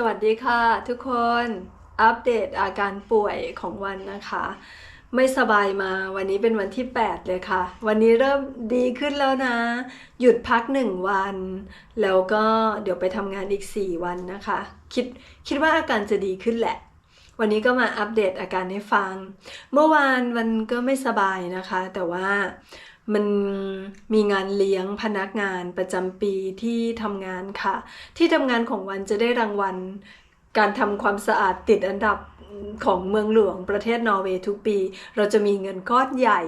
สวัสดีค่ะ ทุกคนอัปเดตอาการป่วยของวันนะคะ ไม่สบายมาวันนี้เป็นวันที่ 8 เลยค่ะ วันนี้เริ่มดีขึ้นแล้วนะ หยุดพัก 1 วัน แล้วก็เดี๋ยวไปทำงานอีก 4 วันนะคะ คิดคิดว่าอาการจะดีขึ้นแหละ วันนี้ก็มาอัปเดตอาการให้ฟัง เมื่อวานวันก็ไม่สบายนะคะ แต่ว่า มันมีงานเลี้ยงพนักงานประจำปีที่ทำงานค่ะ ที่ทำงานของวันจะได้รางวัล การทำความสะอาดติดอันดับของเมืองหลวงประเทศนอร์เวย์ทุกปี เราจะมีเงินก้อนใหญ่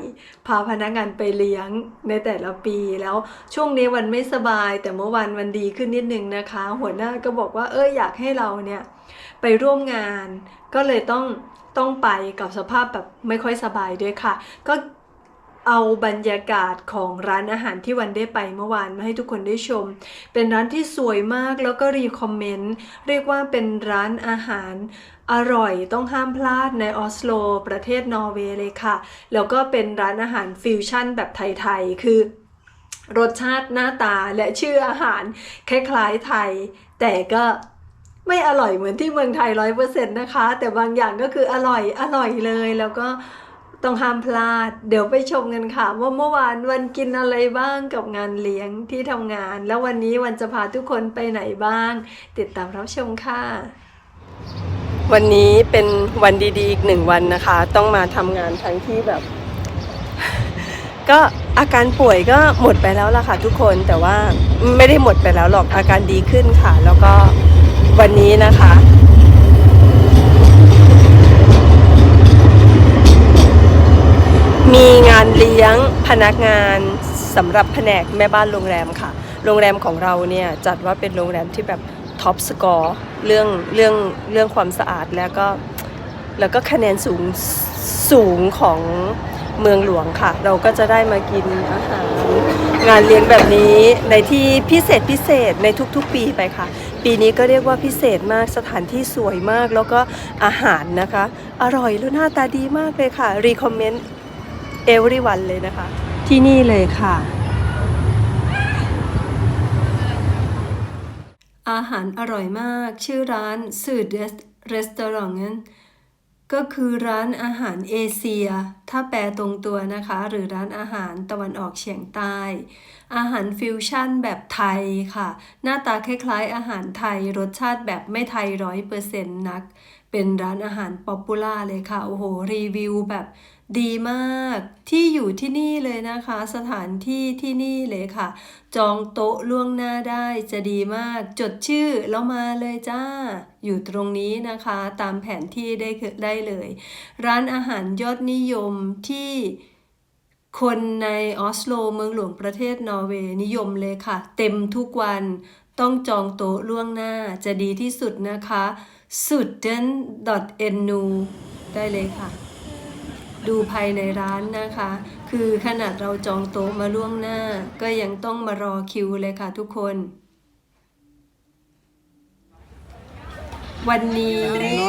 พาพนักงานไปเลี้ยงในแต่ละปีแล้วช่วงนี้วันไม่สบาย แต่เมื่อวันวันดีขึ้นนิดนึงนะคะ หัวหน้าก็บอกว่าเอออยากให้เราเนี่ยไปร่วมงาน ก็เลยต้องต้องไปกับสภาพแบบไม่ค่อยสบายด้วยค่ะ ก็ เอาบรรยากาศของร้านอาหารที่วันได้ไปเมื่อวานมาให้ทุกคนได้ชม เป็นร้านที่สวยมากแล้วก็รีคอมเมนต์เรียกว่าเป็นร้านอาหารอร่อยต้องห้ามพลาดในออสโล ประเทศนอร์เวย์เลยค่ะ แล้วก็เป็นร้านอาหารฟิวชั่นแบบไทยๆ คือรสชาติหน้าตาและชื่ออาหารคล้ายๆไทย แต่ก็ไม่อร่อยเหมือนที่เมืองไทยร้อยเปอร์เซ็นต์นะคะ แต่บางอย่างก็คืออร่อยอร่อยเลยแล้วก็ ต้องห้ามพลาด เดี๋ยวไปชมกันค่ะ ว่าเมื่อวานวันกินอะไรบ้างกับงานเลี้ยงที่ทำงาน แล้ววันนี้วันจะพาทุกคนไปไหนบ้าง ติดตามรับชมค่ะ วันนี้เป็นวันดีๆอีกหนึ่งวันนะคะ ต้องมาทำงานทั้งที่แบบ ก็อาการป่วยก็หมดไปแล้วล่ะค่ะ ทุกคนแต่ว่าไม่ได้หมดไปแล้วหรอกอาการดีขึ้นค่ะ แล้วก็วันนี้นะคะ มีงานเลี้ยง พนักงานสำหรับแผนกแม่บ้านโรงแรมค่ะ โรงแรมของเราเนี่ยจัดว่าเป็นโรงแรมที่แบบท็อปสกอร์เรื่องเรื่องเรื่องความสะอาดแล้วก็แล้วก็คะแนนสูงสูงของเมืองหลวงค่ะ เราก็จะได้มากินอาหารงานเลี้ยงแบบนี้ในที่พิเศษพิเศษในทุกๆ ปีไปค่ะ ปีนี้ก็เรียกว่าพิเศษมากสถานที่สวยมากแล้วก็อาหารนะคะ อร่อยแล้วหน้าตาดีมากเลยค่ะรีคอมเมนต์ everyone เลยนะคะ ที่นี่เลยค่ะ อาหารอร่อยมาก ชื่อร้านสื่อเรสตอรองก็คือร้านอาหารเอเชีย ถ้าแปลตรงตัวนะคะ หรือร้านอาหารตะวันออกเฉียงใต้ อาหารฟิวชั่นแบบไทยค่ะ หน้าตาคล้ายๆอาหารไทย รสชาติแบบไม่ไทยร้อยเปอร์เซ็นต์นัก เป็นร้านอาหารป๊อปปูล่าเลยค่ะ โอ้โห รีวิวแบบดีมากที่อยู่ที่นี่เลยนะคะ สถานที่ที่นี่เลยค่ะ จองโต๊ะล่วงหน้าได้จะดีมาก จดชื่อแล้วมาเลยจ้า อยู่ตรงนี้นะคะ ตามแผนที่ได้คือได้เลย ร้านอาหารยอดนิยมที่คนในออสโลเมืองหลวงประเทศนอร์เวย์นิยมเลยค่ะ เต็มทุกวันต้องจองโต๊ะล่วงหน้าจะดีที่สุดนะคะ สุดเดน .nu ได้เลยค่ะ ดูภายในร้านนะคะ คือขนาดเราจองโต๊ะมาล่วงหน้า ก็ยังต้องมารอคิวเลยค่ะทุกคน วันนี้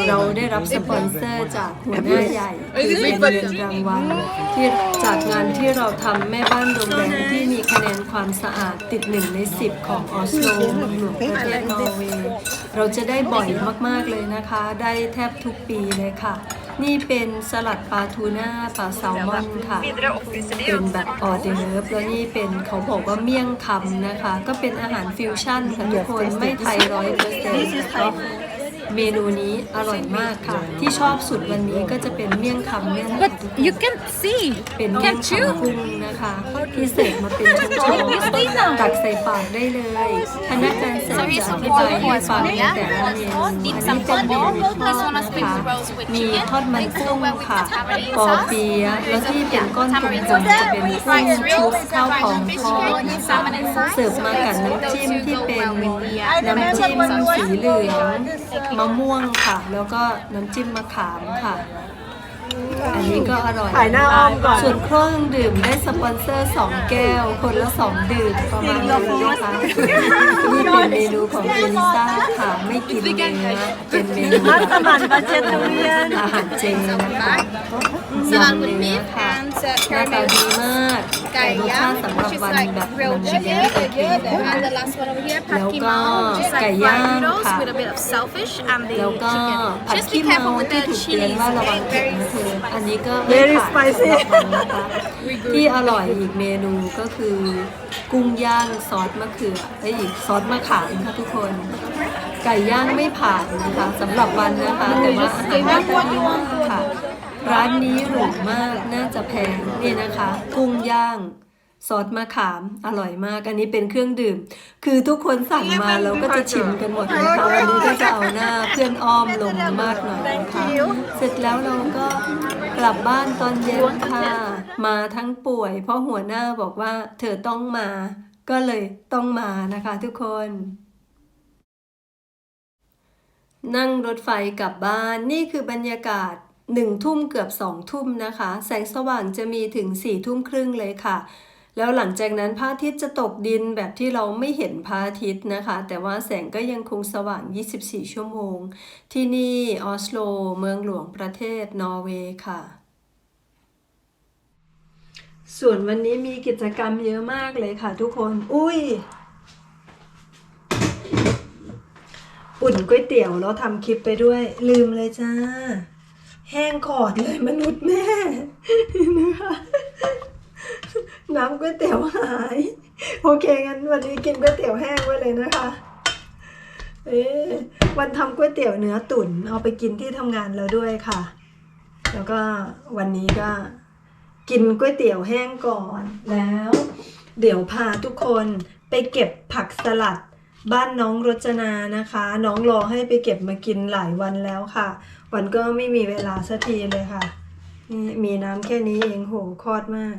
เราได้รับสปอนเซอร์จากหัวหน้าใหญ่คือเป็นเงินรางวัลที่จากงานที่เราทำแม่บ้านโรงแรมที่มีคะแนนความสะอาดติดหนึ่งในสิบของออสโลเมืองหลวงประเทศนอร์เวย์เราจะได้บ่อยมากๆเลยนะคะ ได้แทบทุกปีเลยค่ะ นี่เป็นสลัดปลาทูน่าปลาแซลมอนค่ะ เป็นแบบออเดอร์ฟแล้วนี่เป็นเขาบอกว่าเมี่ยงคำนะคะ ก็เป็นอาหารฟิวชั่นค่ะทุกคนไม่ไทยร้อยเปอร์เซ็นต์ก็ เมนูนี้อร่อยมากค่ะ ที่ชอบสุดวันนี้ก็จะเป็นเมี่ยงคำเนี่ยนะคะ But you can see, เป็นเมี่ยง can't you? คำกุ้งนะคะที่เสิร์ฟมาเป็นช้อนๆตักใส่ปากได้เลยพนักงานเสิร์ฟจะอธิบายให้ฟังในแต่ละเมนูอันนี้เป็นเมนูทอดนะคะมีทอดมันกุ้งค่ะปอเปี๊ยะแล้วที่เป็นก้อนกลมๆจะเป็นกุ้งชุบข้าวหอมทอดนะคะเสิร์ฟมากับน้ำจิ้มที่เป็นน้ำจิ้มสีเหลืองมะม่วงค่ะ แล้วก็น้ำจิ้มมะขามค่ะ อันนี้ก็อร่อย ขายหน้าอ้อมก่อน ส่วนเครื่องดื่มได้สปอนเซอร์ 2 แก้ว คนละ 2 ดื่มประมาณนี้นะคะนี่เป็นเมนูของเอลิซ่าค่ะ ไม่กินเนื้อเป็นเมนูมัสมั่นบาเจตุเรียนอาหารเจนะคะ Salad ยำ with เนื้อ beef ค่ะ and หน้า uh, ตา caramel ดีมากแต่รสชาติ gaya, สำหรับ which is วัน like แบบ grilled มันไม่ chicken. โอเคนะ And the last one over here, แล้ว pad ก็ kimao, which is ไก่ like ย่าง fried noodles ค่ะ with a bit of shellfish and the แล้วก็ chicken. ผัด Just ขี้ be เมา careful with ที่ the ถูกเตือน chilies, ว่าระวัง okay? เผ็ด Very นะเธอ spicy. อันนี้ก็ไม่ Very ผ่าน spicy สำหรับมันนะคะที่อร่อยอีกเมนูก็คือ กุ้งย่างซอสมะเขือไอ้ยซอสมะขามค่ะทุกคน ไก่ย่างไม่ผ่านนะคะสำหรับวันนะคะแต่ว่าอาหารน่าทานมากค่ะ ร้านนี้หรูมากน่าจะแพงนี่นะคะ กุ้งย่าง ซอสมะขามอร่อยมาก อันนี้เป็นเครื่องดื่ม คือทุกคนสั่งมาเราก็จะชิมกันหมดเลยค่ะวันนี้ก็จะเอาหน้าเพื่อนอ้อมลงมากหน่อยนะคะเสร็จแล้วเราก็กลับบ้านตอนเย็นค่ะ มาทั้งป่วย เพราะหัวหน้าบอกว่าเธอต้องมา ก็เลยต้องมานะคะทุกคน นั่งรถไฟกลับบ้านนี่คือบรรยากาศหนึ่งทุ่มเกือบสองทุ่มนะคะ แสงสว่างจะมีถึงสี่ทุ่มครึ่งเลยค่ะ แล้วหลังจากนั้นพระอาทิตย์จะตกดินแบบที่เราไม่เห็นพระอาทิตย์นะคะ แต่ว่าแสงก็ยังคงสว่าง 24 ชั่วโมง ที่นี่ออสโล เมืองหลวงประเทศนอร์เวย์ค่ะ ส่วนวันนี้มีกิจกรรมเยอะมากเลยค่ะทุกคน อุ้ย อุ่นก๋วยเตี๋ยวแล้วทำคลิปไปด้วย ลืมเลยจ้า แห้งขอดเลยมนุษย์แม่นะคะ น้ำก๋วยเตี๋ยวหาย โอเคงั้นวันนี้กินก๋วยเตี๋ยวแห้งไว้เลยนะคะ เอ๊วันทำก๋วยเตี๋ยวเนื้อตุ๋นเอาไปกินที่ทำงานแล้วด้วยค่ะ แล้วก็วันนี้ก็กินก๋วยเตี๋ยวแห้งก่อนแล้ว เดี๋ยวพาทุกคนไปเก็บผักสลัดบ้านน้องรจนานะคะ น้องรอให้ไปเก็บมากินหลายวันแล้วค่ะ วันก็ไม่มีเวลาสักทีเลยค่ะนี่มีน้ำแค่นี้เองโหคลอดมาก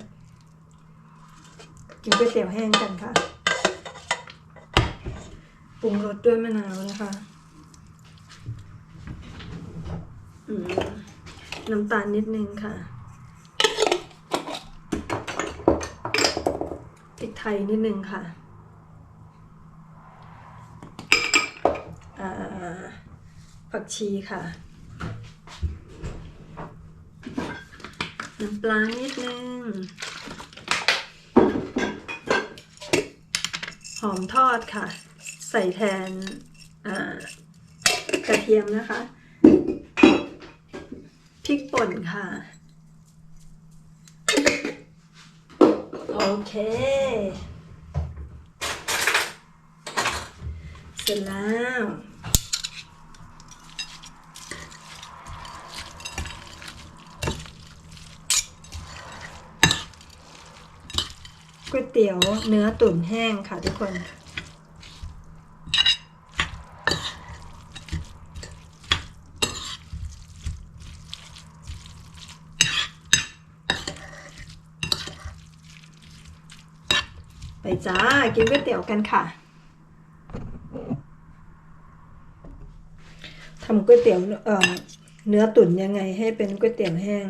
กินก๋วยเตี๋ยวแห้งกันค่ะ ปรุงรสด้วยมะนาวนะคะน้ำตาลนิดนึงค่ะพริกไทยนิดนึงค่ะผักชีค่ะ น้ำปลานิดนึง หอมทอดค่ะ ใส่แทนกระเทียมนะคะพริกป่นค่ะ โอเค เสร็จแล้ว ก๋วยเตี๋ยวเนื้อตุ๋นแห้งค่ะทุกคน ไปจ้า กินก๋วยเตี๋ยวกันค่ะทำก๋วยเตี๋ยวเเนื้อตุ๋นยังไงให้เป็นก๋วยเตี๋ยวแห้ง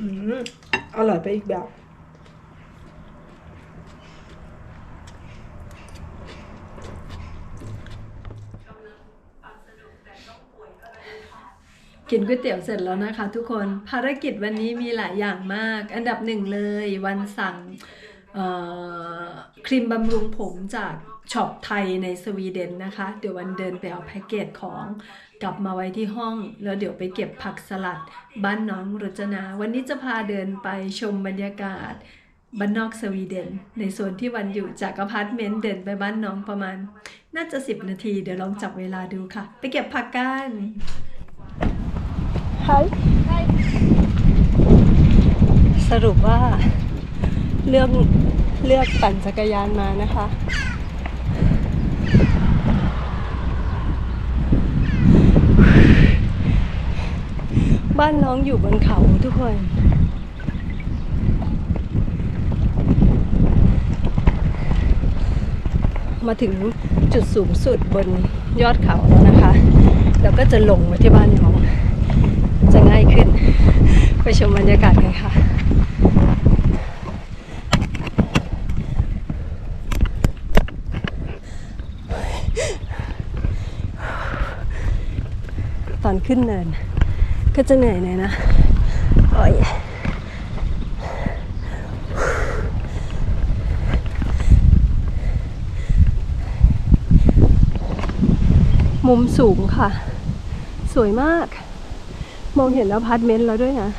อืมอ ร่อยไปอีกแบบกินก๋วยเตี๋ยวเสร็จแล้วนะคะทุกคนภารกิจวันนี้มีหลายอย่างมาก อันดับหนึ่งเลยวันสั่งครีมบำรุงผมจาก ช็อปไทยในสวีเดนนะคะ เดี๋ยววันเดินไปเอาแพ็กเกจของกลับมาไว้ที่ห้อง แล้วเดี๋ยวไปเก็บผักสลัด บ้านน้องรจนา วันนี้จะพาเดินไปชมบรรยากาศบ้านนอกสวีเดน ในโซนที่วันอยู่จากอพาร์ตเมนต์เดินไปบ้านน้องประมาณ น่าจะ 10 นาที เดี๋ยวลองจับเวลาดูค่ะ ไปเก็บผักกันสรุปว่าเรื่องเลือกปั่นจักรยานมานะคะ บ้านน้องอยู่บนเขาทุกคน มาถึงจุดสูงสุดบนยอดเขาแล้วนะคะ แล้วก็จะลงมาที่บ้านน้อง จะง่ายขึ้น ไปชมบรรยากาศกันค่ะ ตอน ขึ้นเนิน ก็จะเหนื่อยหน่อยนะโอ้ยมุมสูงค่ะ สวยมาก มองเห็นอพาร์ตเมนต์แล้วด้วยนะ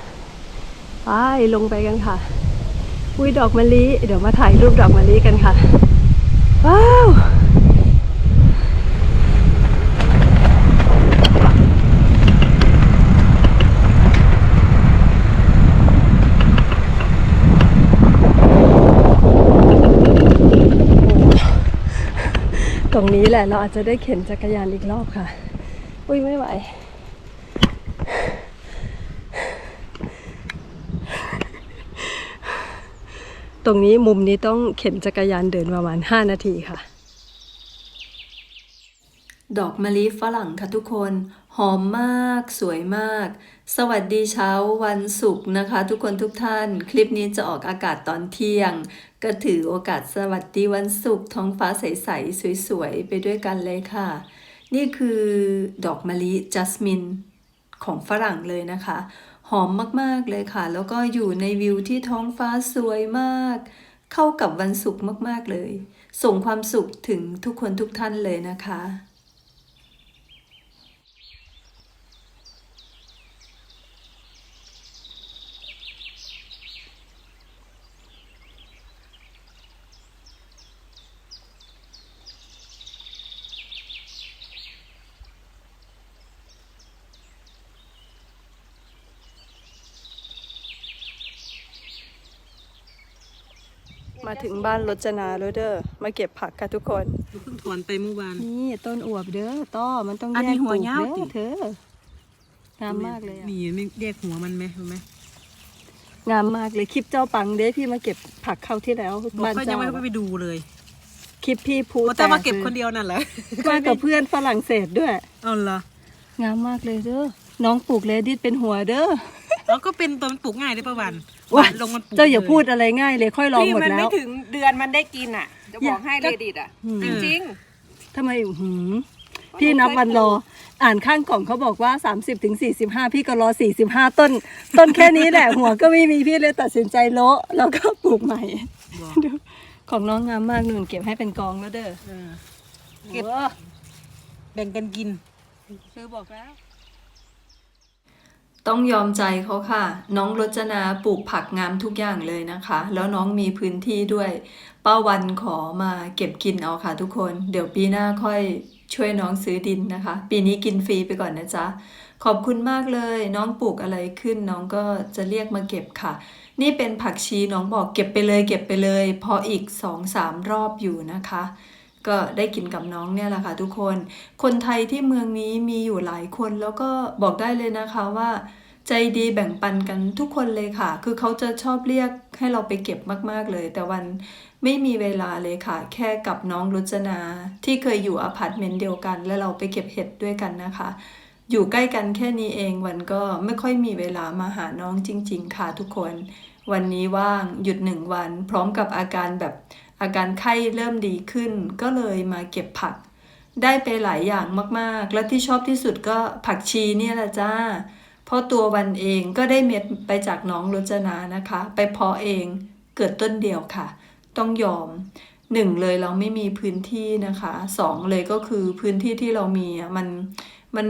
ไปลงไปกันค่ะ อุ้ยดอกมะลิ เดี๋ยวมาถ่ายรูปดอกมะลิกันค่ะ ว้าว ตรงนี้แหละเราอาจจะได้เข็นจักรยานอีกรอบค่ะ อุ้ยไม่ไหว ตรงนี้มุมนี้ต้องเข็นจักรยานเดินประมาณ 5 นาทีค่ะ ดอกมะลิฝรั่งค่ะทุกคน หอมมาก สวยมาก สวัสดีเช้าวันศุกร์นะคะ ทุกคนทุกท่าน คลิปนี้จะออกอากาศตอนเที่ยง ก็ถือโอกาสสวัสดีวันศุกร์ท้องฟ้าใสๆสวยๆ ไปด้วยกันเลยค่ะ นี่คือดอกมะลิจัสมินของฝรั่งเลยนะคะ หอมมากๆเลยค่ะ แล้วก็อยู่ในวิวที่ท้องฟ้าสวยมาก เข้ากับวันศุกร์มากๆเลย ส่งความสุขถึงทุกคนทุกท่านเลยนะคะ มาถึงบ้านรจนาแล้วเด้อมาเก็บผักค่ะทุกคนเพิ่งถอนไปเมื่อวาน นี่ต้นอวบเด้อต้อมันต้องอันแยนี้กหัวปลูกยาวเด้ติอเธองามมากเลยอะนี่ไม่แยกหัวมันไหมเห็นไหมงามมากเลยคลิปเจ้าปังเด้พี่มาเก็บผักเข้าที่แล้วบอกบ้านก็ยัเจ้างไม่ไปดูเลยคลิปพี่พูว่าแต่มาเก็บคนเดียวนั่นแหละมากับเพื่อนฝรั่งเศสด้วย เอาเหรองามมากเลยเด้อน้องปลูกเลดิสเป็นหัวเด้อแล้วก็เป็นตัวมันปลูกง่ายได้ประวัน ว้าลงมันปลูกเจ้าอย่าลพูดอะไรง่ายเลยค่อยลองพี่หมดมันแล้ไม่ว ถึงเดือนมันได้กินอะ จะบอกให้ก็เลดิตอะ อืม จริงทำไมหืมพี่นับวันรอ อ่านข้างกล่องเขาบอกว่า 30ถึง45 พี่ก็รอ 45 ต้น ต้นแค่นี้แหละ หัวก็ไม่มีพี่เลยตัดสินใจโละแล้วก็ปลูกใหม่บอกดูของน้องงามมากหนึ่งเก็บให้เป็นกองแล้วเด้อเออเก็บโอ้แบ่งกันกินซื้อบอกแล้ว ต้องยอมใจเขาค่ะ น้องรจนาปลูกผักงามทุกอย่างเลยนะคะ แล้วน้องมีพื้นที่ด้วย ป้าวันขอมาเก็บกินเอาค่ะทุกคน เดี๋ยวปีหน้าค่อยช่วยน้องซื้อดินนะคะ ปีนี้กินฟรีไปก่อนนะจ๊ะ ขอบคุณมากเลย น้องปลูกอะไรขึ้นน้องก็จะเรียกมาเก็บค่ะ นี่เป็นผักชีน้องบอกเก็บไปเลย เก็บไปเลย พออีกสองสามรอบอยู่นะคะ ก็ได้กินกับน้องเนี่ยแหละค่ะทุกคน คนไทยที่เมืองนี้มีอยู่หลายคนแล้วก็บอกได้เลยนะคะว่า ใจดีแบ่งปันกันทุกคนเลยค่ะ คือเขาจะชอบเรียกให้เราไปเก็บมากๆเลย แต่วันไม่มีเวลาเลยค่ะ แค่กับน้องรุจนาที่เคยอยู่อพาร์ตเมนต์เดียวกัน แล้วเราไปเก็บเห็ดด้วยกันนะคะอยู่ใกล้กันแค่นี้เองวันก็ไม่ค่อยมีเวลามาหาน้องจริง ๆ ค่ะทุกคน วันนี้ว่างหยุดหนึ่งวัน พร้อมกับอาการแบบ อาการไข้เริ่มดีขึ้น ก็เลยมาเก็บผัก ได้ไปหลายอย่างมากๆ และที่ชอบที่สุดก็ผักชีเนี่ยแหละจ้า เพราะตัววันเองก็ได้เม็ดไปจากน้องรจนานะคะ ไปเพาะเองเกิดต้นเดียวค่ะ ต้องยอมหนึ่งเลยเราไม่มีพื้นที่นะคะสองเลยก็คือพื้นที่ที่เรามีมันมัน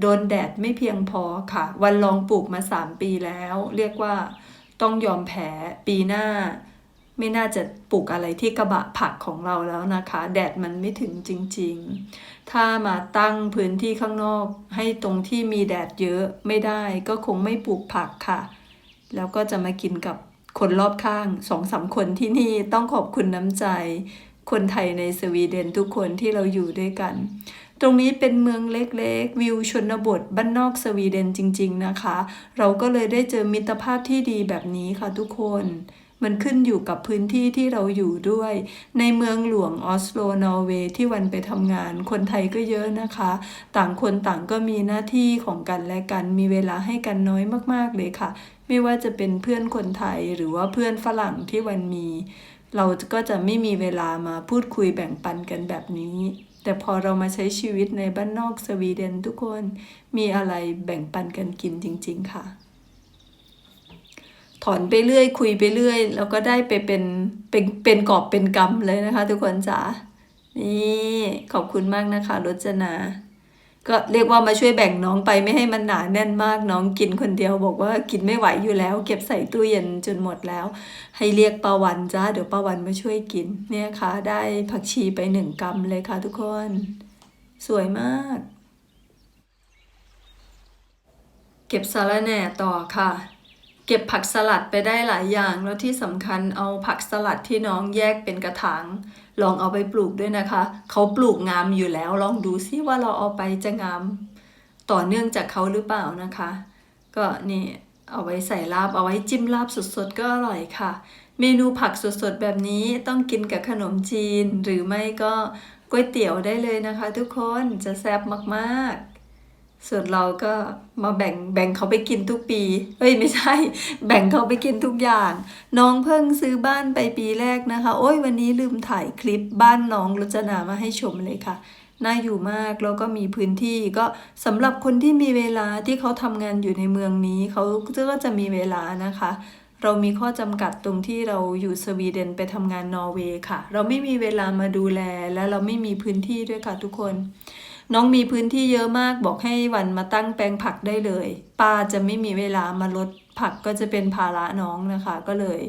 โดนแดดไม่เพียงพอค่ะ วันลองปลูกมาสามปีแล้ว เรียกว่าต้องยอมแพ้ปีหน้า ไม่น่าจะปลูกอะไรที่กระบะผักของเราแล้วนะคะ แดดมันไม่ถึงจริงๆ ถ้ามาตั้งพื้นที่ข้างนอก ให้ตรงที่มีแดดเยอะไม่ได้ก็คงไม่ปลูกผักค่ะ แล้วก็จะมากินกับคนรอบข้างสองสามคนที่นี่ต้องขอบคุณน้ำใจ คนไทยในสวีเดนทุกคนที่เราอยู่ด้วยกัน ตรงนี้เป็นเมืองเล็กๆ วิวชนบทบ้านนอกสวีเดนจริง ๆนะคะ เราก็เลยได้เจอมิตรภาพที่ดีแบบนี้ค่ะทุกคน มันขึ้นอยู่กับพื้นที่ที่เราอยู่ด้วย ในเมืองหลวงออสโลนอร์เวย์ที่วันไปทำงาน คนไทยก็เยอะนะคะ ต่างคนต่างก็มีหน้าที่ของกันและกัน มีเวลาให้กันน้อยมากๆเลยค่ะ ไม่ว่าจะเป็นเพื่อนคนไทยหรือว่าเพื่อนฝรั่งที่วันมี เราก็จะไม่มีเวลามาพูดคุยแบ่งปันกันแบบนี้ แต่พอเรามาใช้ชีวิตในบ้านนอกสวีเดนทุกคน มีอะไรแบ่งปันกันกินจริง ๆ ค่ะ ถอนไปเรื่อย คุยไปเรื่อย แล้วก็ได้ไปเป็นเป็นเป็นกอบเป็นกำเลยนะคะ ทุกคนจ๋านี่ขอบคุณมากนะคะรจนา ก็เรียกว่ามาช่วยแบ่งน้องไปไม่ให้มันหนาแน่นมากน้องกินคนเดียวบอกว่ากินไม่ไหวอยู่แล้ว เก็บใส่ตู้เย็นจนหมดแล้ว ให้เรียกปาวันจ้าเดี๋ยวปาวันมาช่วยกิน เนี่ยค่ะ ได้ผักชีไปหนึ่งกำเลยค่ะทุกคน สวยมาก เก็บสาระแหน่ต่อค่ะ เก็บผักสลัดไปได้หลายอย่าง แล้วที่สำคัญเอาผักสลัดที่น้องแยกเป็นกระถางลองเอาไปปลูกด้วยนะคะ เขาปลูกงามอยู่แล้ว ลองดูซิว่าเราเอาไปจะงาม ต่อเนื่องจากเขาหรือเปล่านะคะ ก็นี่เอาไว้ใส่ลาบเอาไว้จิ้มลาบสดๆก็อร่อยค่ะ เมนูผักสดๆแบบนี้ต้องกินกับขนมจีน หรือไม่ก็ก๋วยเตี๋ยวได้เลยนะคะ ทุกคนจะแซ่บมากๆ ส่วนเราก็มาแบ่งแบ่งเขาไปกินทุกปี เอ้ยไม่ใช่ แบ่งเขาไปกินทุกอย่าง น้องเพิ่งซื้อบ้านไปปีแรกนะคะ โอ้ยวันนี้ลืมถ่ายคลิปบ้านน้องรจนามาให้ชมเลยค่ะ น่าอยู่มากแล้วก็มีพื้นที่ก็สำหรับคนที่มีเวลาที่เขาทำงานอยู่ในเมืองนี้เขาก็จะมีเวลานะคะ เรามีข้อจำกัดตรงที่เราอยู่สวีเดนไปทำงานนอร์เวย์ค่ะ เราไม่มีเวลามาดูแลและเราไม่มีพื้นที่ด้วยค่ะทุกคน น้องมีพื้นที่เยอะมากบอกให้วันมาตั้งแปลงผักได้เลย ป้าจะไม่มีเวลามาลดผักก็จะเป็นภาระน้องนะคะ ก็เลย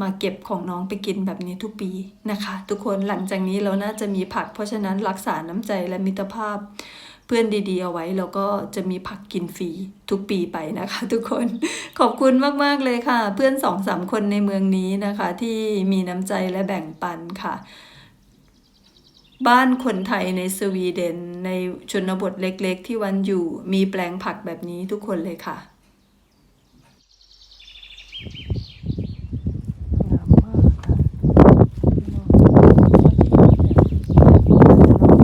มาเก็บของน้องไปกินแบบนี้ทุกปีนะคะ ทุกคนหลังจากนี้เราน่าจะมีผัก เพราะฉะนั้นรักษาน้ำใจและมิตรภาพ เพื่อนดีๆเอาไว้แล้วก็จะมีผักกินฟรีทุกปีไปนะคะ ทุกคนขอบคุณมากๆเลยค่ะ เพื่อนสองสามคนในเมืองนี้นะคะ ที่มีน้ำใจและแบ่งปันค่ะ บ้านคนไทยในสวีเดน ในชนบทเล็กๆ ที่วันอยู่มีแปลงผักแบบนี้ทุกคนเลยค่ะงามมากค่ะ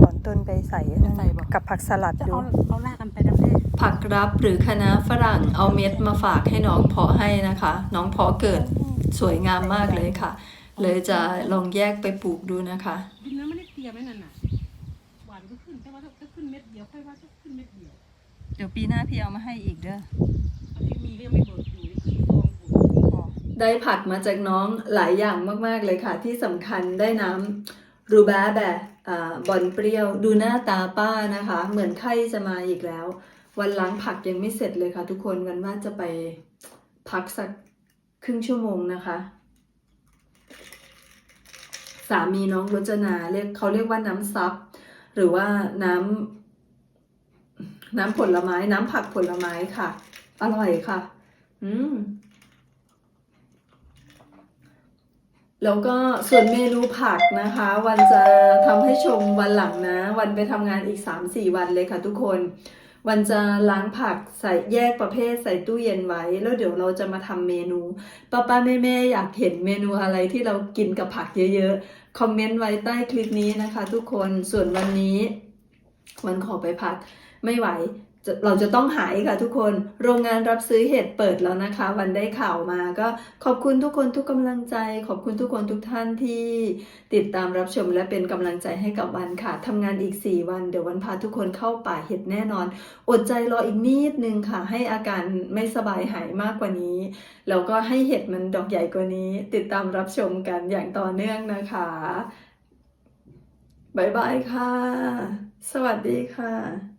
ถอนต้นไปใส่ใส่บ่กับผักสลัดดูเอาลากกันไปดำแน่ผักรับหรือคณะฝรั่งเอาเม็ดมาฝากให้น้องเพาะให้นะคะ น้องเพาะเกิดสวยงามมากเลยค่ะ เลยจะลองแยกไปปลูกดูนะคะ ดี๋ยวปีหน้าพี่เอามาให้อีกเด้อที่มีก็ยังไม่เบิกอยู่ในขี้ฟองได้ผักมาจากน้องหลายอย่างมาก ๆ เลยค่ะ ที่สำคัญได้น้ำรูบาแบบอบอนเปรี้ยว ดูหน้าตาป้านะคะ เหมือนไข้จะมาอีกแล้ว วันล้างผักยังไม่เสร็จเลยค่ะ ทุกคนวันว่าจะไปพักสักครึ่งชั่วโมงนะคะสามีน้องรจนาเรียกเขาเรียกว่าน้ำซับหรือว่าน้ำ น้ำผลไม้ น้ำผักผลไม้ค่ะ อร่อยค่ะ อืม แล้วก็ส่วนเมนูผักนะคะ วันจะทำให้ชมวันหลังนะ วันไปทำงานอีก 3-4 วันเลยค่ะทุกคนวันจะล้างผักใส่แยกประเภทใส่ตู้เย็นไว้ แล้วเดี๋ยวเราจะมาทำเมนูป้าป้าแม่แม่ๆอยากเห็นเมนูอะไรที่เรากินกับผักเยอะๆ คอมเมนต์ไว้ใต้คลิปนี้นะคะทุกคนส่วนวันนี้ วันขอไปพัก ไม่ไหวเราจะต้องหายค่ะทุกคน โรงงานรับซื้อเห็ดเปิดแล้วนะคะ วันได้ข่าวมาก็ขอบคุณทุกคนทุกกำลังใจ ขอบคุณทุกคนทุกท่านที่ติดตามรับชมและเป็นกำลังใจให้กับวันค่ะทำงานอีก 4 วันเดี๋ยววันพาทุกคนเข้าป่าเห็ดแน่นอน อดใจรออีกนิดนึงค่ะ ให้อาการไม่สบายหายมากกว่านี้ แล้วก็ให้เห็ดมันดอกใหญ่กว่านี้ ติดตามรับชมกันอย่างต่อเนื่องนะคะบ๊ายบายค่ะ สวัสดีค่ะ